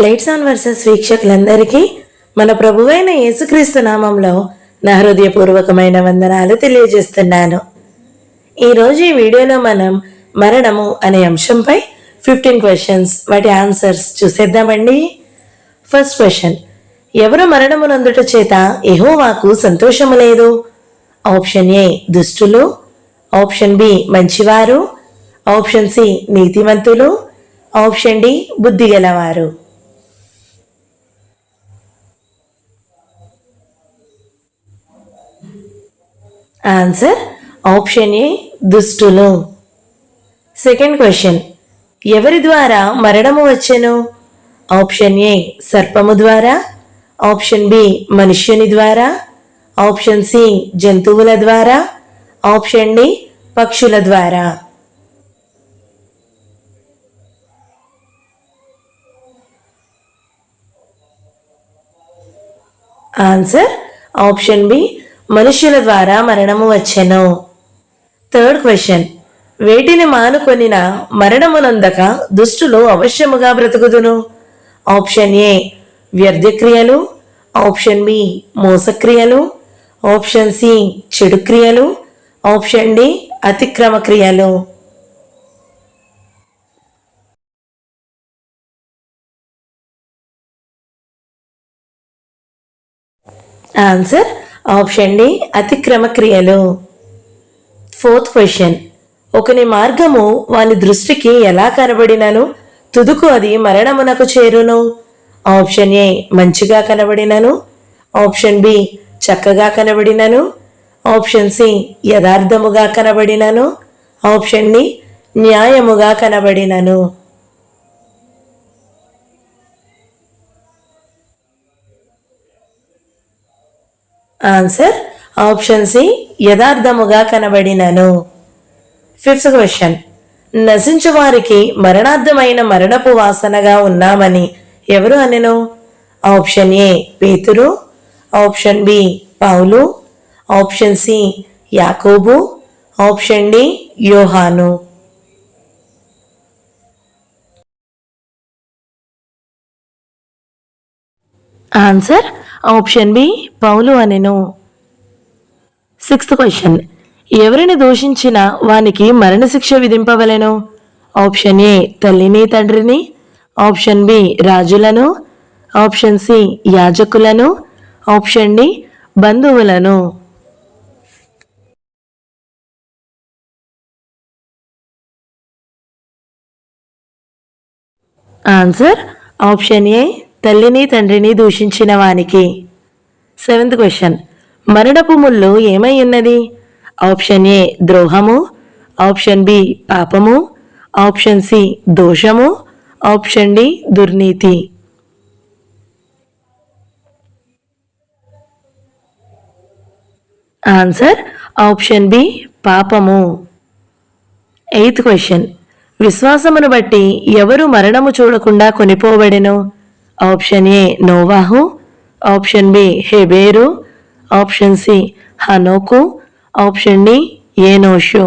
Lights on versus వీక్షకులందరికీ మన ప్రభువైన యేసుక్రీస్తు నామంలో నా హృదయపూర్వకమైన వందనాలు తెలియజేస్తున్నాను. ఈరోజు ఈ వీడియోలో మనం మరణము అనే అంశంపై ఫిఫ్టీన్ క్వశ్చన్స్ వాటి ఆన్సర్స్ చూసేద్దామండి. ఫస్ట్ క్వశ్చన్ ఎవరు మరణమునందుట చేత ఎహోవాకు సంతోషము లేదు? ఆప్షన్ ఏ దుష్టులు. ఆప్షన్ బి మంచివారు. ఆప్షన్ సి నీతిమంతులు. ఆప్షన్ డి బుద్ధి ఆన్సర్ ఆప్షన్ ఏ దుష్టులు. సెకండ్ క్వశ్చన్ ఎవరి ద్వారా మరణము వచ్చెను? ఆప్షన్ ఏ సర్పము ద్వారా. ఆప్షన్ బి మనుష్యుని ద్వారా. ఆప్షన్ సి జంతువుల ద్వారా. ఆప్షన్ డి పక్షుల ద్వారా. ఆన్సర్ ఆప్షన్ బి మనుష్యుల ద్వారా మరణము వచ్చెను. Third question. వేటిని మానుకొనిన మరణమునందక దుష్టులు అవశ్యముగా బ్రతుకుదును? ఆప్షన్ ఏ వ్యర్థక్రియలు. ఆప్షన్ బి మోసక్రియలు. ఆప్షన్ సి చెడు క్రియలు ఆప్షన్ డి అతిక్రమ క్రియలు ఆన్సర్ ఆప్షన్ డి అతిక్రమ క్రియలు. Fourth question. ఒకని మార్గము వాని దృష్టికి ఎలా కనబడినను? తుదుకు అది మరణమునకు చేరును. ఆప్షన్ ఏ మంచిగా కనబడినను. ఆప్షన్ బి చక్కగా కనబడినను. ఆప్షన్ సి యథార్థముగా కనబడినను. ఆప్షన్ డి న్యాయముగా కనబడినను. ఆన్సర్ ఆప్షన్ సి యథార్థముగా కనబడినను. ఫిఫ్త్ క్వశ్చన్ నశించువారికి మరణార్థమైన మరణపు వాసనగా ఉన్నామని ఎవరు అనెను? ఆప్షన్ ఏ పేతురు ఆప్షన్ బి పౌలు ఆప్షన్ సి యాకోబు ఆప్షన్ డి యోహాను. ఆన్సర్ ఆప్షన్ బి పౌలు అనెను సిక్స్త్ క్వశ్చన్ ఎవరిని దూషించిన వానికి మరణశిక్ష విధింపవలెను? ఆప్షన్ ఏ తల్లిని తండ్రిని. ఆప్షన్ బి రాజులను. ఆప్షన్ సి యాజకులను. ఆప్షన్ డి బంధువులను. ఆన్సర్ ఆప్షన్ ఏ తల్లిని తండ్రిని దూషించిన వానికి. Seventh question. మరణపు ముళ్ళు ఏమై ఉన్నది? ఆప్షన్ ఏ ద్రోహము. ఆప్షన్ బి పాపము. ఆప్షన్ సి దోషము. ఆప్షన్ డి దుర్నీతి. ఆన్సర్ ఆప్షన్ బి పాపము. Eighth question. విశ్వాసమును బట్టి ఎవరు మరణము చూడకుండా కొనిపోబడెను? ఆప్షన్ ఏ నోవాహు ఆప్షన్ బి హెబేరు ఆప్షన్ సి హనోకు ఆప్షన్ డి ఏనోషు.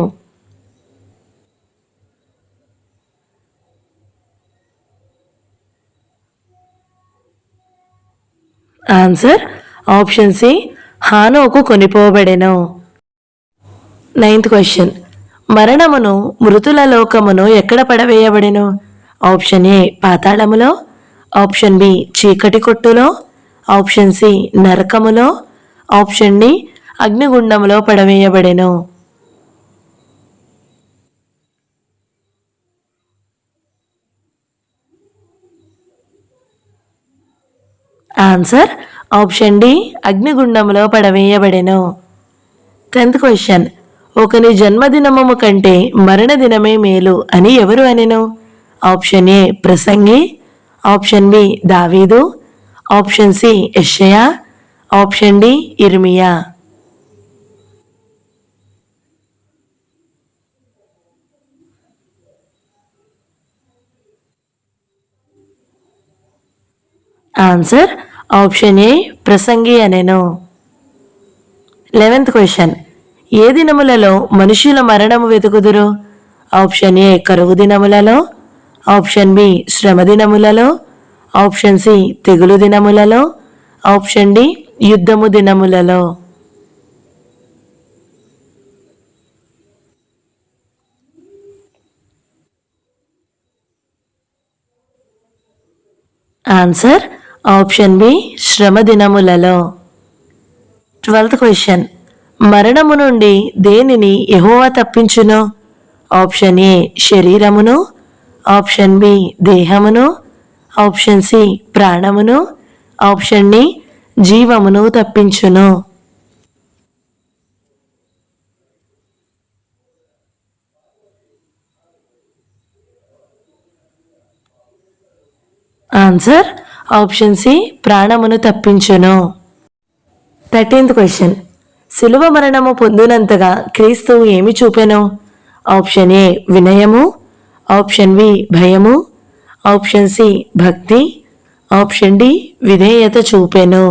ఆన్సర్ ఆప్షన్ సి హానోకు కొనిపోబడెను. Ninth question. మరణమును మృతుల లోకమును ఎక్కడ పడవేయబడెను? ఆప్షన్ ఏ పాతాళములో ఆప్షన్ బి చీకటి కొట్టులో ఆప్షన్ సి నరకములో ఆప్షన్ డి అగ్నిగుండములో పడవేయబడెను. ఆన్సర్ ఆప్షన్ డి అగ్నిగుండములో పడవేయబడెను. టెన్త్ క్వశ్చన్ ఒకని జన్మదినము కంటే మరణ దినమే మేలు అని ఎవరు అనెను? ఆప్షన్ ఏ ప్రసంగి. ఆప్షన్ బి దావీదు ఆప్షన్ సి యెషయా ఆప్షన్ డి ఇర్మియా. ఆన్సర్ ఆప్షన్ ఏ ప్రసంగి అనెను. లెవెన్త్ క్వశ్చన్ ఏ దినములలో మనుషుల మరణము వెతుకుదురు? ఆప్షన్ ఏ కరువు దినములలో. ఆప్షన్ బి శ్రమ దినములలో ఆప్షన్ సి తెగులు దినములలో ఆప్షన్ డి యుద్ధము దినములలో. ఆన్సర్ ఆప్షన్ బి శ్రమ దినములలో. ట్వెల్త్ క్వశ్చన్ మరణము నుండి దేనిని ఎహోవా తప్పించును? ఆప్షన్ ఏ శరీరమును. ఆప్షన్ బి దేహమును ఆప్షన్ సి ప్రాణమును ఆప్షన్ డి జీవమును తప్పించును. ఆన్సర్ ఆప్షన్ సి ప్రాణమును తప్పించును. Thirteenth question. శిలువ మరణము పొందినంతగా క్రీస్తు ఏమి చూపెను? ఆప్షన్ ఏ వినయము ఆప్షన్ బి భయము ఆప్షన్ సి భక్తి ఆప్షన్ డి విధేయత చూపెను.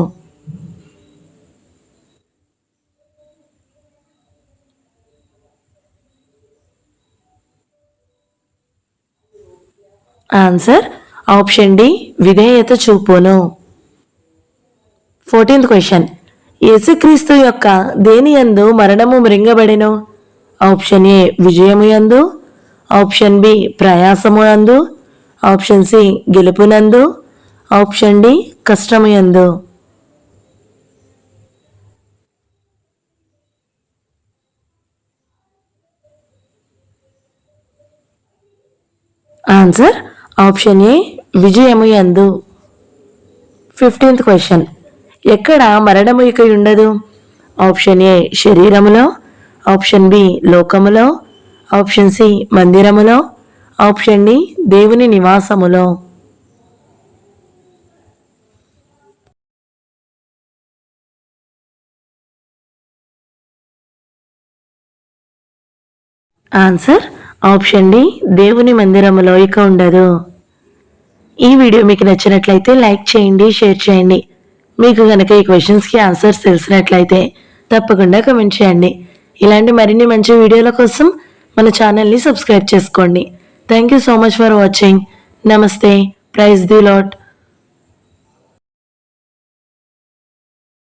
ఆన్సర్ ఆప్షన్ డి విధేయత చూపును. ఫోర్టీన్త్ క్వశ్చన్ యేసుక్రీస్తు యొక్క దేని యందు మరణము మృంగబడెను? ఆప్షన్ ఏ విజయము యందు ఆప్షన్ బి ప్రయాసమునందు ఆప్షన్ సి గెలుపునందు ఆప్షన్ డి కష్టము యందు ఆన్సర్ ఆప్షన్ ఏ విజయము యందు ఫిఫ్టీన్త్ క్వశ్చన్. ఎక్కడ మరణము ఇక ఉండదు ఆప్షన్ ఏ శరీరములో ఆప్షన్ బి లోకములో ఆప్షన్ సి మందిరములో ఆప్షన్ డి దేవుని నివాసములో. ఆన్సర్ ఆప్షన్ డి దేవుని మందిరములో ఇక ఉండదు. ఈ వీడియో మీకు నచ్చినట్లయితే లైక్ చేయండి షేర్ చేయండి. మీకు కనుక ఈ క్వశ్చన్స్కి ఆన్సర్స్ తెలిసినట్లయితే తప్పకుండా కమెంట్ చేయండి. ఇలాంటి మరిన్ని మంచి వీడియోల కోసం మన ఛానల్ని సబ్స్క్రైబ్ చేసుకోండి. Thank you so much for watching నమస్తే ప్రైజ్ ది లాట్